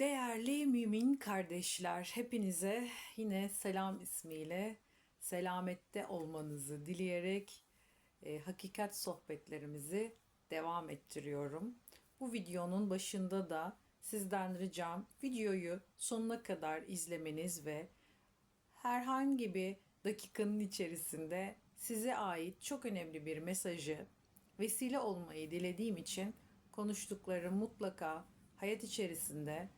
Değerli mümin kardeşler, hepinize yine selam ismiyle selamette olmanızı dileyerek e, hakikat sohbetlerimizi devam ettiriyorum. Bu videonun başında da sizden ricam videoyu sonuna kadar izlemeniz ve herhangi bir dakikanın içerisinde size ait çok önemli bir mesajı vesile olmayı dilediğim için konuştuklarım mutlaka hayat içerisinde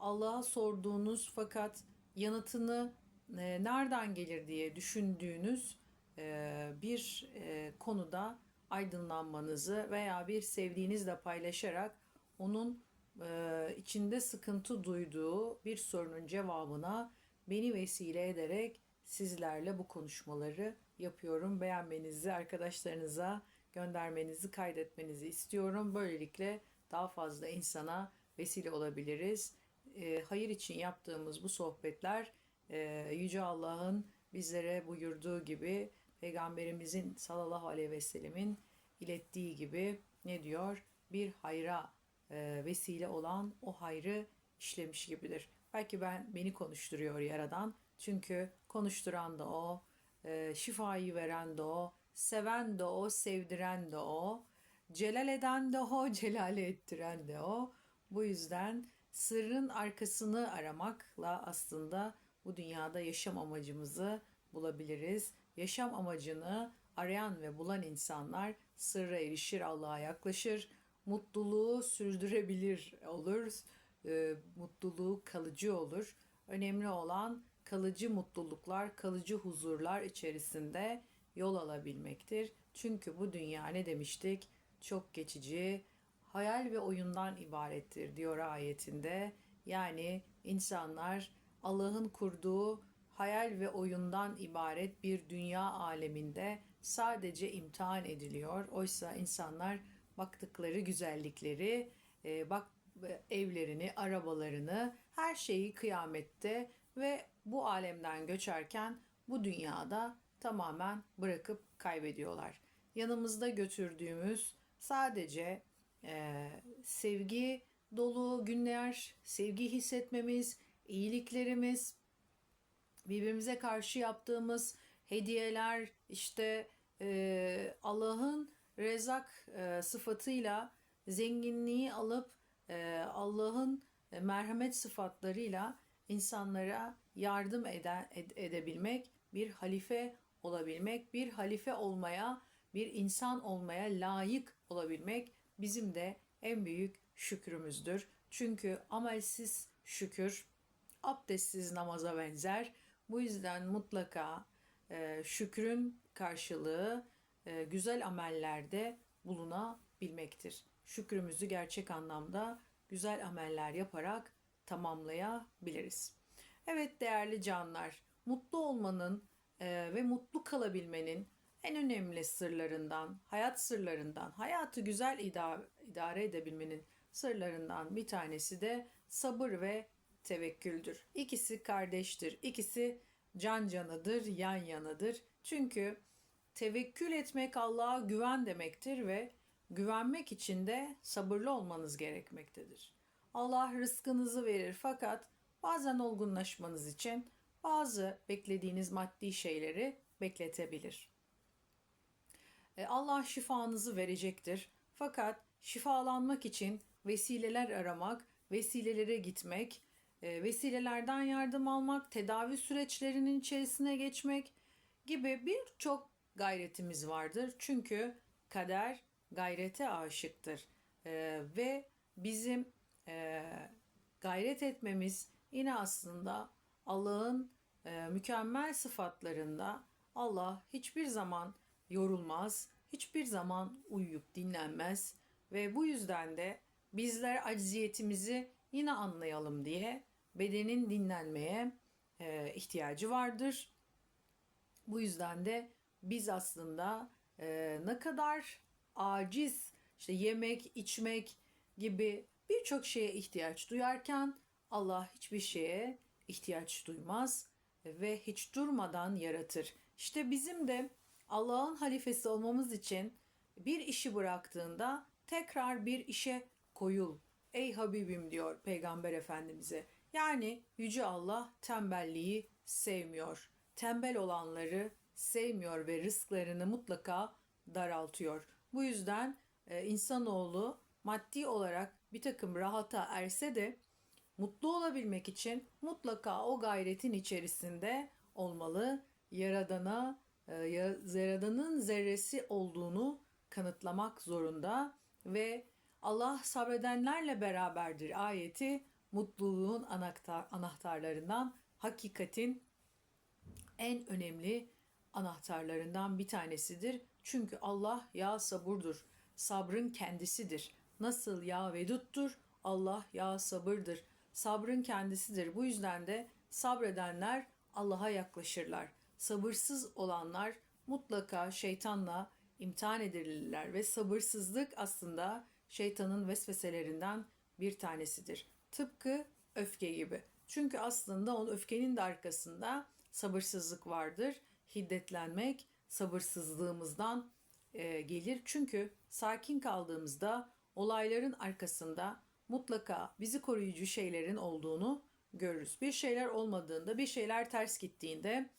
Allah'a sorduğunuz fakat yanıtını e, nereden gelir diye düşündüğünüz e, bir e, konuda aydınlanmanızı veya bir sevdiğinizle paylaşarak onun e, içinde sıkıntı duyduğu bir sorunun cevabına beni vesile ederek sizlerle bu konuşmaları yapıyorum. Beğenmenizi, arkadaşlarınıza göndermenizi, kaydetmenizi istiyorum. Böylelikle daha fazla insana vesile olabiliriz. E, hayır için yaptığımız bu sohbetler e, Yüce Allah'ın bizlere buyurduğu gibi Peygamberimizin sallallahu aleyhi ve sellemin ilettiği gibi ne diyor? Bir hayra e, vesile olan o hayrı işlemiş gibidir. Belki ben beni konuşturuyor Yaradan. Çünkü konuşturan da o, e, şifayı veren de o, seven de o, sevdiren de o, celal eden de o, celale ettiren de o. Bu yüzden sırrın arkasını aramakla aslında bu dünyada yaşam amacımızı bulabiliriz. Yaşam amacını arayan ve bulan insanlar sırra erişir, Allah'a yaklaşır, mutluluğu sürdürebilir olur, e, mutluluğu kalıcı olur. Önemli olan kalıcı mutluluklar, kalıcı huzurlar içerisinde yol alabilmektir. Çünkü bu dünya ne demiştik? Çok geçici, hayal ve oyundan ibarettir diyor ayetinde. Yani insanlar Allah'ın kurduğu hayal ve oyundan ibaret bir dünya aleminde sadece imtihan ediliyor. Oysa insanlar baktıkları güzellikleri, e, bak evlerini, arabalarını, her şeyi kıyamette ve bu alemden göçerken bu dünyada tamamen bırakıp kaybediyorlar. Yanımızda götürdüğümüz sadece e, sevgi dolu günler, sevgi hissetmemiz, iyiliklerimiz, birbirimize karşı yaptığımız hediyeler, işte e, Allah'ın rezak e, sıfatıyla zenginliği alıp e, Allah'ın e, merhamet sıfatlarıyla insanlara yardım eden, ed, edebilmek, bir halife olabilmek, bir halife olmaya, bir insan olmaya layık olabilmek bizim de en büyük şükrümüzdür. Çünkü amelsiz şükür abdestsiz namaza benzer. Bu yüzden mutlaka e, şükrün karşılığı e, güzel amellerde bulunabilmektir. Şükrümüzü gerçek anlamda güzel ameller yaparak tamamlayabiliriz. Evet değerli canlar, mutlu olmanın e, ve mutlu kalabilmenin en önemli sırlarından, hayat sırlarından, hayatı güzel idare, idare edebilmenin sırlarından bir tanesi de sabır ve tevekküldür. İkisi kardeştir. İkisi can canıdır, yan yanadır. Çünkü tevekkül etmek Allah'a güven demektir ve güvenmek için de sabırlı olmanız gerekmektedir. Allah rızkınızı verir fakat bazen olgunlaşmanız için bazı beklediğiniz maddi şeyleri bekletebilir. E, Allah şifanızı verecektir. Fakat şifalanmak için vesileler aramak, vesilelere gitmek, e, vesilelerden yardım almak, tedavi süreçlerinin içerisine geçmek gibi birçok gayretimiz vardır. Çünkü kader gayrete aşıktır e, ve bizim gayret etmemiz yine aslında Allah'ın mükemmel sıfatlarında Allah hiçbir zaman yorulmaz, hiçbir zaman uyuyup dinlenmez ve bu yüzden de bizler acziyetimizi yine anlayalım diye bedenin dinlenmeye e, ihtiyacı vardır. Bu yüzden de biz aslında e, ne kadar aciz, işte yemek, içmek gibi birçok şeye ihtiyaç duyarken Allah hiçbir şeye ihtiyaç duymaz ve hiç durmadan yaratır. İşte bizim de Allah'ın halifesi olmamız için bir işi bıraktığında tekrar bir işe koyul ey Habibim diyor Peygamber Efendimiz'e. Yani Yüce Allah tembelliği sevmiyor. Tembel olanları sevmiyor ve rızklarını mutlaka daraltıyor. Bu yüzden e, insanoğlu maddi olarak bir takım rahata erse de mutlu olabilmek için mutlaka o gayretin içerisinde olmalı. Yaradana, e, Yaradan'ın zerresi olduğunu kanıtlamak zorunda ve Allah sabredenlerle beraberdir ayeti mutluluğun anahtar, anahtarlarından hakikatin en önemli anahtarlarından bir tanesidir. Çünkü Allah ya saburdur. Sabrın kendisidir. Nasıl ya veduttur. Allah ya sabırdır. Sabrın kendisidir. Bu yüzden de sabredenler Allah'a yaklaşırlar. Sabırsız olanlar mutlaka şeytanla imtihan edilirler ve sabırsızlık aslında şeytanın vesveselerinden bir tanesidir. Tıpkı öfke gibi. Çünkü aslında onun öfkenin de arkasında sabırsızlık vardır. Hiddetlenmek sabırsızlığımızdan e, gelir. Çünkü sakin kaldığımızda olayların arkasında mutlaka bizi koruyucu şeylerin olduğunu görürüz. Bir şeyler olmadığında, bir şeyler ters gittiğinde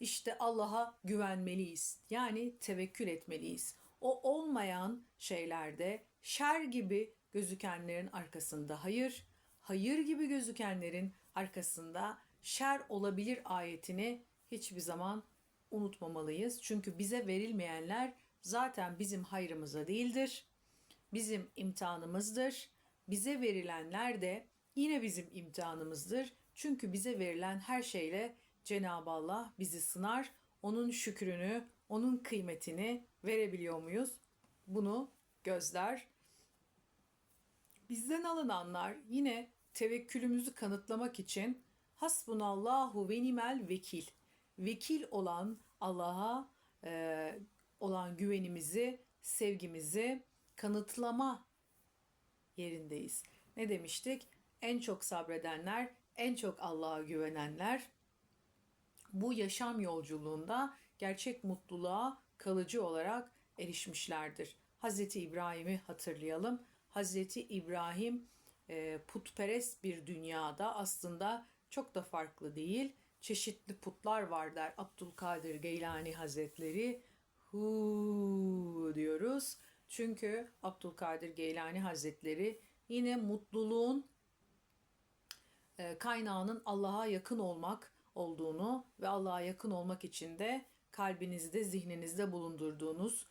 işte Allah'a güvenmeliyiz. Yani tevekkül etmeliyiz. O olmayan şeylerde şer gibi gözükenlerin arkasında hayır, hayır gibi gözükenlerin arkasında şer olabilir ayetini hiçbir zaman unutmamalıyız. Çünkü bize verilmeyenler zaten bizim hayrımıza değildir. Bizim imtihanımızdır. Bize verilenler de yine bizim imtihanımızdır. Çünkü bize verilen her şeyle Cenab-ı Allah bizi sınar. Onun şükrünü, onun kıymetini verebiliyor muyuz? Bunu gözler. Bizden alınanlar yine tevekkülümüzü kanıtlamak için hasbunallahu ve nimel vekil. Vekil olan Allah'a e, olan güvenimizi, sevgimizi kanıtlama yerindeyiz. Ne demiştik? En çok sabredenler, en çok Allah'a güvenenler bu yaşam yolculuğunda gerçek mutluluğa kalıcı olarak erişmişlerdir. Hazreti İbrahim'i hatırlayalım. Hazreti İbrahim e, putperest bir dünyada aslında çok da farklı değil. Çeşitli putlar var der Abdülkadir Geylani Hazretleri. Hu diyoruz. Çünkü Abdülkadir Geylani Hazretleri yine mutluluğun e, kaynağının Allah'a yakın olmak olduğunu ve Allah'a yakın olmak için de kalbinizde, zihninizde bulundurduğunuz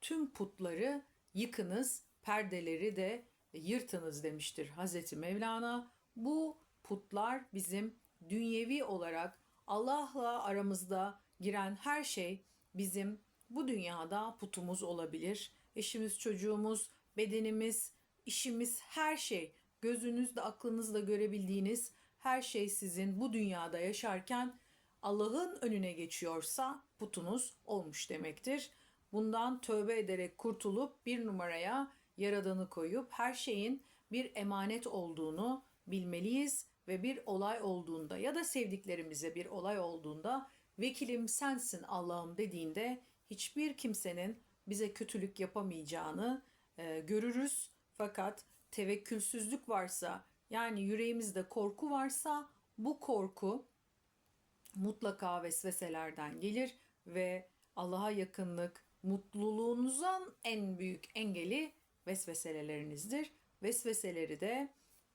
tüm putları yıkınız, perdeleri de yırtınız demiştir Hazreti Mevlana. Bu putlar bizim dünyevi olarak Allah'la aramızda giren her şey bizim bu dünyada putumuz olabilir. Eşimiz, çocuğumuz, bedenimiz, işimiz, her şey gözünüzle, aklınızla görebildiğiniz her şey sizin bu dünyada yaşarken Allah'ın önüne geçiyorsa putunuz olmuş demektir. Bundan tövbe ederek kurtulup bir numaraya yaradanı koyup her şeyin bir emanet olduğunu bilmeliyiz ve bir olay olduğunda ya da sevdiklerimize bir olay olduğunda vekilim sensin Allah'ım dediğinde hiçbir kimsenin bize kötülük yapamayacağını e, görürüz. Fakat tevekkülsüzlük varsa yani yüreğimizde korku varsa bu korku mutlaka vesveselerden gelir ve Allah'a yakınlık, mutluluğunuzun en büyük engeli vesveselerinizdir. Vesveseleri de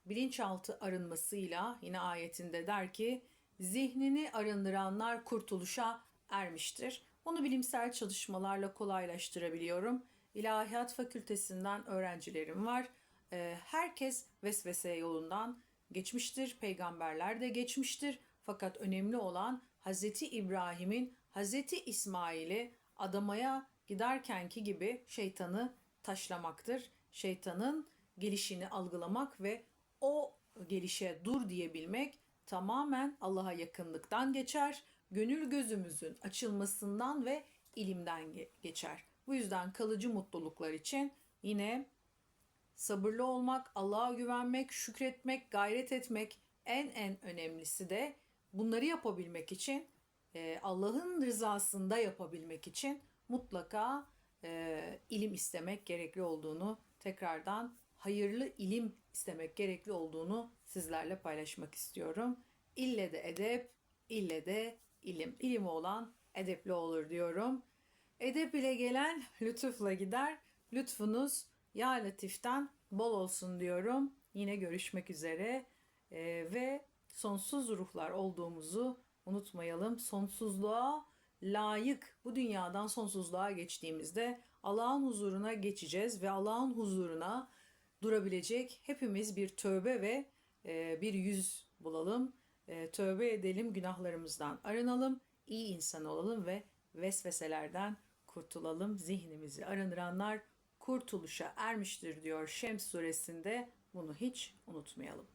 bilinçaltı arınmasıyla yine ayetinde der ki zihnini arındıranlar kurtuluşa ermiştir. Bunu bilimsel çalışmalarla kolaylaştırabiliyorum. İlahiyat Fakültesinden öğrencilerim var. Ee, herkes vesvese yolundan geçmiştir. Peygamberler de geçmiştir. Fakat önemli olan Hazreti İbrahim'in Hazreti İsmail'i adamaya giderkenki gibi şeytanı taşlamaktır. Şeytanın gelişini algılamak ve o gelişe dur diyebilmek tamamen Allah'a yakınlıktan geçer. Gönül gözümüzün açılmasından ve ilimden geçer. Bu yüzden kalıcı mutluluklar için yine sabırlı olmak, Allah'a güvenmek, şükretmek, gayret etmek en en önemlisi de bunları yapabilmek için e, Allah'ın rızasında yapabilmek için mutlaka e, ilim istemek gerekli olduğunu tekrardan hayırlı ilim istemek gerekli olduğunu sizlerle paylaşmak istiyorum. İlle de edep, ille de ilim. İlimi olan edepli olur diyorum. Edep ile gelen lütufla gider. Lütfunuz ya Latif'ten bol olsun diyorum. Yine görüşmek üzere Ee, ve sonsuz ruhlar olduğumuzu unutmayalım. Sonsuzluğa layık bu dünyadan sonsuzluğa geçtiğimizde Allah'ın huzuruna geçeceğiz ve Allah'ın huzuruna durabilecek hepimiz bir tövbe ve e, bir yüz bulalım. E, tövbe edelim, günahlarımızdan arınalım, iyi insan olalım ve vesveselerden kurtulalım. Zihnimizi arındıranlar kurtuluşa ermiştir diyor Şems suresinde. Bunu hiç unutmayalım.